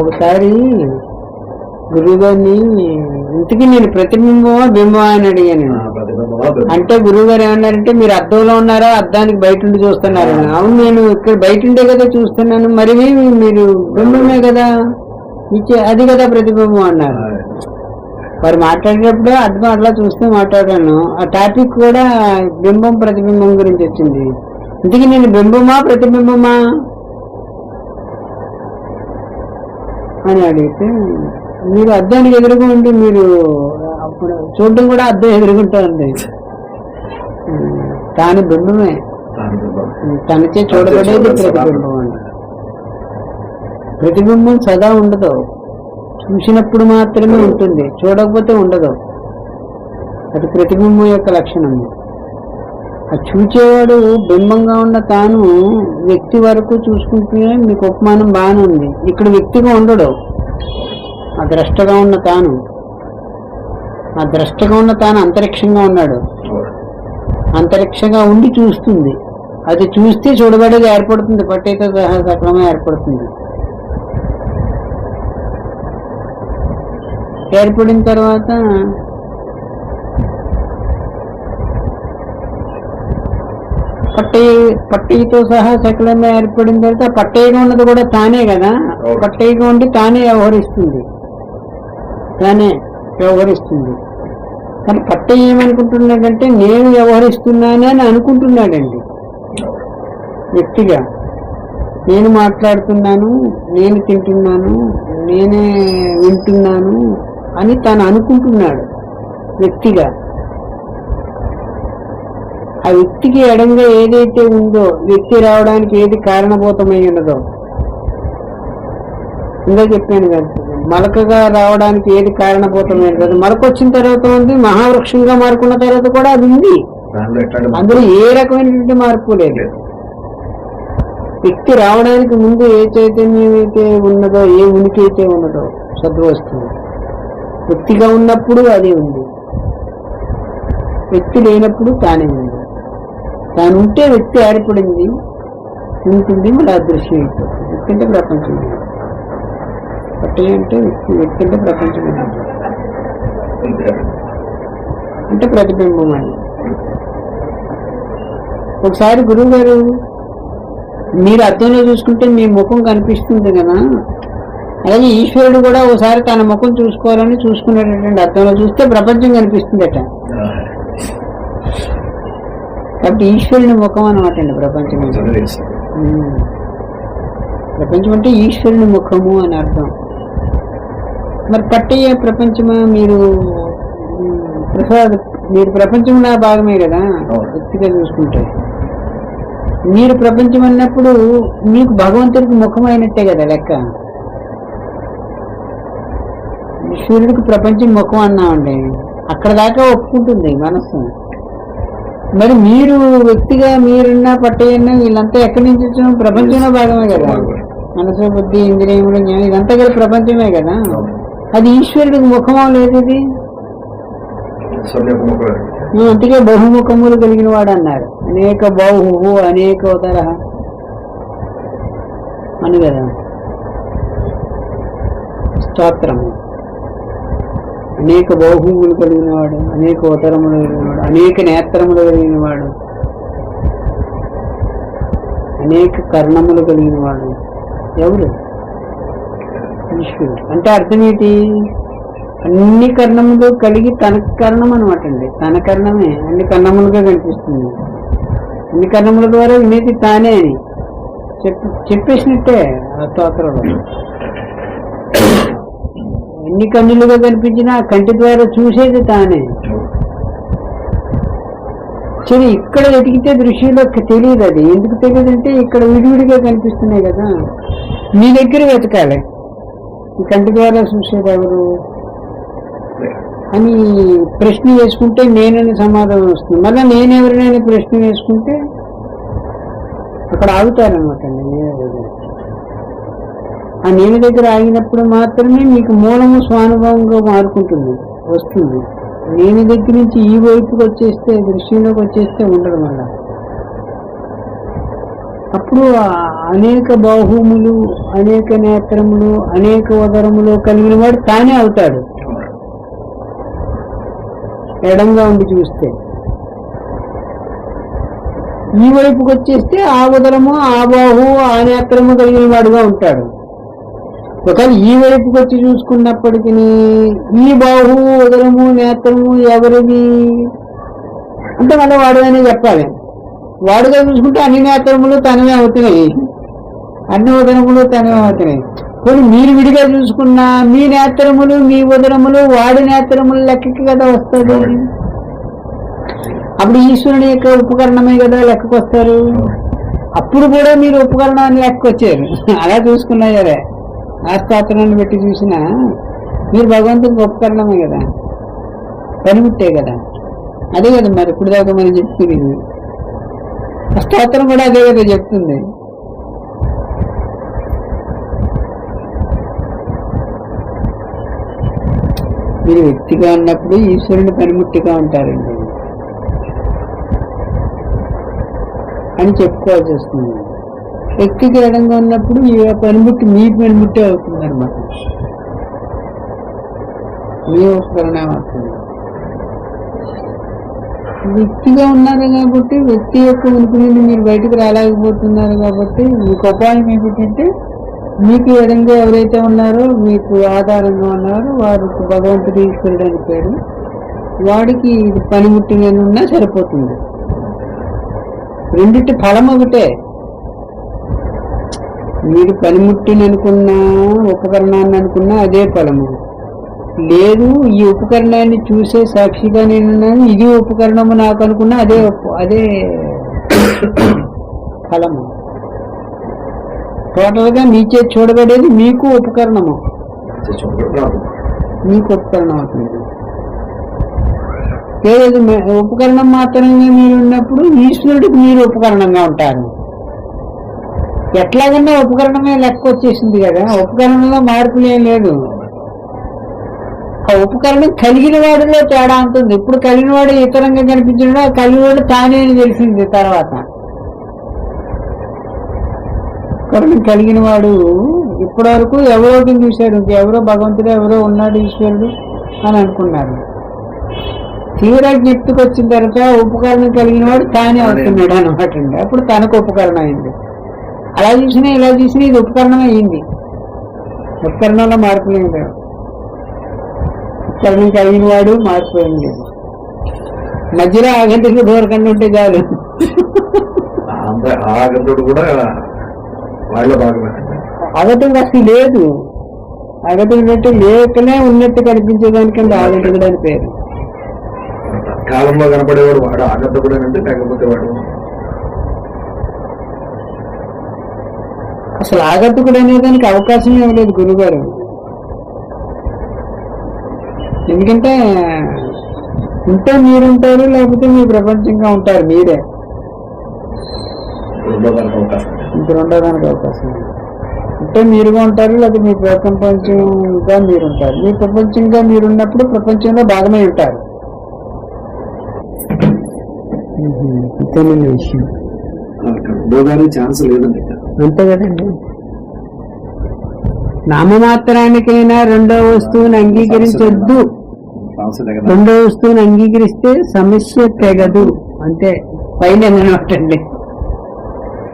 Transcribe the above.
ఒకసారి గురువుగారిని ఇంతకీ నేను ప్రతిబింబమా బింబమా అని అడిగాను. అంటే గురువు గారు ఏమన్నారంటే మీరు అద్దంలో ఉన్నారా? అద్దానికి బయట ఉండి చూస్తున్నారు? అవును నేను ఇక్కడ బయట ఉండే కదా చూస్తున్నాను. మరి మీరు బింబమే కదా? ఇచ్చే అది కదా ప్రతిబింబం అన్నారు. వారు మాట్లాడేటప్పుడు అర్థం అట్లా చూస్తూ మాట్లాడాను. ఆ టాపిక్ కూడా బింబం ప్రతిబింబం గురించి వచ్చింది. ఇంతకీ నేను బింబమా ప్రతిబింబమా? అని అడిగితే మీరు అద్దానికి ఎదురుగా ఉండి మీరు అప్పుడు చూడడం కూడా అద్దం ఎదుర్కొంటా ఉంది తాను బింబమే తాను బింబం. తనచే చూడబడేది ప్రతిబింబం అండి. ప్రతిబింబం సదా ఉండదు. చూసినప్పుడు మాత్రమే ఉంటుంది. చూడకపోతే ఉండదు. అది ప్రతిబింబం యొక్క లక్షణం. ఆ చూచేవాడు బింబంగా ఉన్న తాను వ్యక్తి వరకు చూసుకుంటూనే మీకు ఉపమానం బాగానే ఉంది. ఇక్కడ వ్యక్తిగా ఉండడు. ఆ ద్రష్టగా ఉన్న తాను. ఆ ద్రష్టగా ఉన్న తాను అంతరిక్షంగా ఉన్నాడు. అంతరిక్షంగా ఉండి చూస్తుంది. అది చూస్తే చూడబడేది ఏర్పడుతుంది. పట్టేతో సహా సక్రమే ఏర్పడుతుంది. ఏర్పడిన తర్వాత పట్టయ్య పట్టయ్యతో సహా సకలమే ఏర్పడిన తర్వాత పట్టయ్యగా ఉన్నది కూడా తానే కదా. పట్టయ్యగా ఉండి తానే వ్యవహరిస్తుంది. తానే వ్యవహరిస్తుంది. కానీ పట్టయ్య ఏమనుకుంటున్నాడంటే నేను వ్యవహరిస్తున్నాను అని అనుకుంటున్నాడండి. వ్యక్తిగా. నేను మాట్లాడుతున్నాను నేను తింటున్నాను నేనే వింటున్నాను అని తను అనుకుంటున్నాడు. వ్యక్తిగా. ఆ వ్యక్తికి ఎడంగా ఏదైతే ఉందో వ్యక్తి రావడానికి ఏది కారణభూతమై ఉన్నదో. ఇందా చెప్పాను కదా మలకగా రావడానికి ఏది కారణభూతమైన కదా మలక వచ్చిన తర్వాత ఉంది మహావృక్షంగా మారుకున్న తర్వాత కూడా అది ఉంది. అందులో ఏ రకమైనటువంటి మార్పు లేదు. లేదు. వ్యక్తి రావడానికి ముందు ఏ చైతన్యం అయితే ఉన్నదో ఏ ఉనికి అయితే ఉన్నదో సద్వస్తువు వ్యక్తిగా ఉన్నప్పుడు అది ఉంది. వ్యక్తి లేనప్పుడు తానే ఉంది. తాను ఉంటే వ్యక్తి ఏర్పడింది. ఉంటుంది మళ్ళీ అదృశ్యం అయిపోతుంది వ్యక్తి అంటే ప్రపంచం పట్టే అంటే వ్యక్తి వ్యక్తి అంటే ప్రపంచం అంటే ప్రతిబింబం అని ఒకసారి గురువు గారు మీరు అర్థంలో చూసుకుంటే మీ ముఖం కనిపిస్తుంది కదా. అలాగే ఈశ్వరుడు కూడా ఒకసారి తన ముఖం చూసుకోవాలని చూసుకునేటటువంటి అర్థంలో చూస్తే ప్రపంచం కనిపిస్తుందట. కాబట్టి ఈశ్వరుని ముఖం అనమాట అండి ప్రపంచం. ప్రపంచం అంటే ఈశ్వరుని ముఖము అని అర్థం మరి పట్టయ్య ప్రపంచమా మీరు ప్రసాద్ మీరు ప్రపంచంలో భాగమే కదా. వ్యక్తిగా చూసుకుంటే మీరు ప్రపంచం అన్నప్పుడు మీకు భగవంతుడికి ముఖం అయినట్టే కదా లెక్క ఈశ్వరుడికి ప్రపంచం ముఖం అన్నామండి అక్కడ దాకా ఒప్పుకుంటుంది మనస్సు మరి మీరు వ్యక్తిగా మీరున్న పట్టయ్యన్న వీళ్ళంతా ఎక్కడి నుంచి వచ్చిన ప్రపంచంలో భాగమే కదా. మనసు బుద్ధి ఇంద్రియములు జ్ఞానం ఇదంతా కూడా ప్రపంచమే కదా. అది ఈశ్వరుడికి ముఖమో లేదు ఇది? అందుకే బహుముఖములు కలిగిన వాడు అన్నారు అనేక బాహు అనేక ఉదర అని కదా. స్తోత్రము. అనేక బాహువులు కలిగిన వాడు అనేక ఉదరములు కలిగినవాడు అనేక నేత్రములు కలిగినవాడు అనేక కర్ణములు కలిగినవాడు. ఎవరు? ఈశ్వరుడు అంటే అర్థం ఏంటి? అన్ని కర్ణములు కలిగి తన కర్ణం అనమాట అండి. తన కర్ణమే. అన్ని కర్ణములుగా కనిపిస్తుంది. అన్ని కర్ణముల ద్వారా వినేది తానే అని చెప్పి చెప్పేసినట్టే ఆ స్తోత్రంలో. ఎన్ని కన్నులుగా కనిపించినా కంటి ద్వారా చూసేది తానే. సరే ఇక్కడ వెతికితే దృశ్యంలో తెలియదు అది. ఎందుకు తెలియదంటే ఇక్కడ విడివిడిగా కనిపిస్తున్నాయి కదా. మీ దగ్గర వెతకాలి. ఈ కంటి ద్వారా చూసేదెవరు అని ప్రశ్న వేసుకుంటే నేనని సమాధానం వస్తుంది. మళ్ళీ నేనెవరినైనా ప్రశ్న వేసుకుంటే అక్కడ ఆగుతారనమాట అండి నేను ఆ నేను దగ్గర ఆగినప్పుడు మాత్రమే మీకు మూలము స్వానుభవంగా మారుకుంటుంది వస్తుంది. నేను దగ్గర నుంచి ఈ వైపుకి వచ్చేస్తే దృశ్యంలోకి వచ్చేస్తే ఉండడం వల్ల అప్పుడు అనేక బాహుములు అనేక నేత్రములు అనేక ఉదరములు కలిగిన వాడు తానే అవుతాడు. ఎడంగా ఉండి చూస్తే. ఈ వైపుకి వచ్చేస్తే ఆ ఉదరము ఆ బాహు ఆ నేత్రము కలిగిన వాడుగా ఉంటాడు. ఒకవేళ ఈ వైపుకి వచ్చి చూసుకున్నప్పటికీ ఈ బాహు ఉదరము నేత్రము ఎవరిది? అంటే మళ్ళీ వాడుగానే చెప్పాలి. వాడుగా చూసుకుంటే అన్ని నేత్రములు తనవే అవుతున్నాయి. అన్ని ఉదరములు తనవే అవుతున్నాయి. కొన్ని మీరు విడిగా చూసుకున్నా మీ నేత్రములు మీ ఉదరములు వాడి నేత్రములు లెక్కకి కదా వస్తుంది అప్పుడు ఈశ్వరుని యొక్క ఉపకరణమే కదా లెక్కకు వస్తారు అప్పుడు కూడా మీరు ఉపకరణాన్ని లెక్కొచ్చారు అలా చూసుకున్నా సరే ఆ స్తోత్రాన్ని పెట్టి చూసినా మీరు భగవంతుడికి ఉపకరణమే కదా. పనిముట్టే కదా. అదే కదా మరి ఇప్పుడు దాకా మనం చెప్తుంది స్తోత్రం కూడా అదే కదా చెప్తుంది. మీరు వ్యక్తిగా ఉన్నప్పుడు ఈశ్వరుని పనిముట్టిగా ఉంటారండి. అని చెప్పుకోవాల్సి వస్తుంది. వ్యక్తికి ఎడంగా ఉన్నప్పుడు ఈ పనిముట్టి మీ పనిముట్టే అవుతుంది అనమాట మీ ఉపకరణం అవుతుంది వ్యక్తిగా ఉన్నారు కాబట్టి వ్యక్తి యొక్క ఉనికి నుండి మీరు బయటకు రాలేకపోతున్నారు కాబట్టి మీకు ఉపాయం ఏమిటంటే మీకు ఎడంగా ఎవరైతే ఉన్నారో మీకు ఆధారంగా ఉన్నారో వారికి భగవంతుడు ఈశ్వరుడు అని పేరు వాడికి ఇది పనిముట్టి నేను ఉన్నా సరిపోతుంది. రెండిటి ఫలం ఒకటే. మీరు పనిముట్టిని అనుకున్నా ఉపకరణాన్ని అనుకున్నా అదే ఫలము. లేదు ఈ ఉపకరణాన్ని చూసే సాక్షిగా నేనున్నాను ఇది ఉపకరణము నాకు అనుకున్నా అదే ఉప- అదే ఫలము. టోటల్గా గా చూడబడేది మీకు ఉపకరణము. మీకు ఉపకరణం అవుతుంది లేదు ఉపకరణం మాత్రమే మీరు ఉన్నప్పుడు ఈశ్వరుడికి మీరు ఉపకరణంగా ఉంటారు. ఎట్లాగన్నా ఉపకరణమే లెక్క వచ్చేసింది కదా ఉపకరణంలో మార్పులు ఏం లేదు. ఆ ఉపకరణం కలిగిన వాడిలో తేడా ఉంటుంది. ఇప్పుడు కలిగిన వాడు ఇతరంగా కనిపించడం ఆ కలిగిన వాడు తానే అని తెలిసింది తర్వాత. ఉపకరణం కలిగిన వాడు ఇప్పటి వరకు ఎవరోకి చూశారు ఎవరో భగవంతుడు ఎవరో ఉన్నాడు ఈశ్వరుడు అని అనుకున్నారు. తీవ్ర జ్ఞప్తికి వచ్చిన తర్వాత ఉపకరణం కలిగిన వాడు తానే అవుతున్నాడు అనమాట అప్పుడు తనకు ఉపకరణం అయింది అలా చూసినా ఇలా చూసినా ఇది ఉపకరణం అయ్యింది ఉపకరణంలో మార్పులు లేవు. ఉపకరణం కలిగిన వాడు మార్పు ఏం లేదు. మధ్యలో ఆ గంటకి దూరకుండా ఉంటే చాలు. అంత ఆ గంతుడు కూడా వాళ్ళ భాగమే. అగతుడు అసలు లేదు. అగతుడు అంటే లేకనే ఉన్నట్టు కనిపించేదానికంటే ఆగతుడు అని పేరు. కాలంలో కనపడేవాడు వాడు ఆగంతకుడేనంటే లేకపోతే వాడు అసలు ఆగతుకుడు అనేదానికి అవకాశం ఇవ్వలేదు గురుగారు. ఎందుకంటే ఉంటే మీరుంటారు లేకపోతే మీ ప్రపంచంగా ఉంటారు మీరే. ఇప్పుడు ఉండడానికి అవకాశం అంటే మీరుగా ఉంటారు లేకపోతే మీ ప్రపంచంగా మీరుంటారు. మీ ప్రపంచంగా మీరున్నప్పుడు ప్రపంచంలో భాగమై ఉంటారు. అంతేనండి విషయం. ఛాన్స్ లేదండి. అంతే కదండి నామమాత్రానికైనా రెండో వస్తువుని అంగీకరించొద్దు. రెండో వస్తువుని అంగీకరిస్తే సమస్య తెగదు. అంటే పైన అండి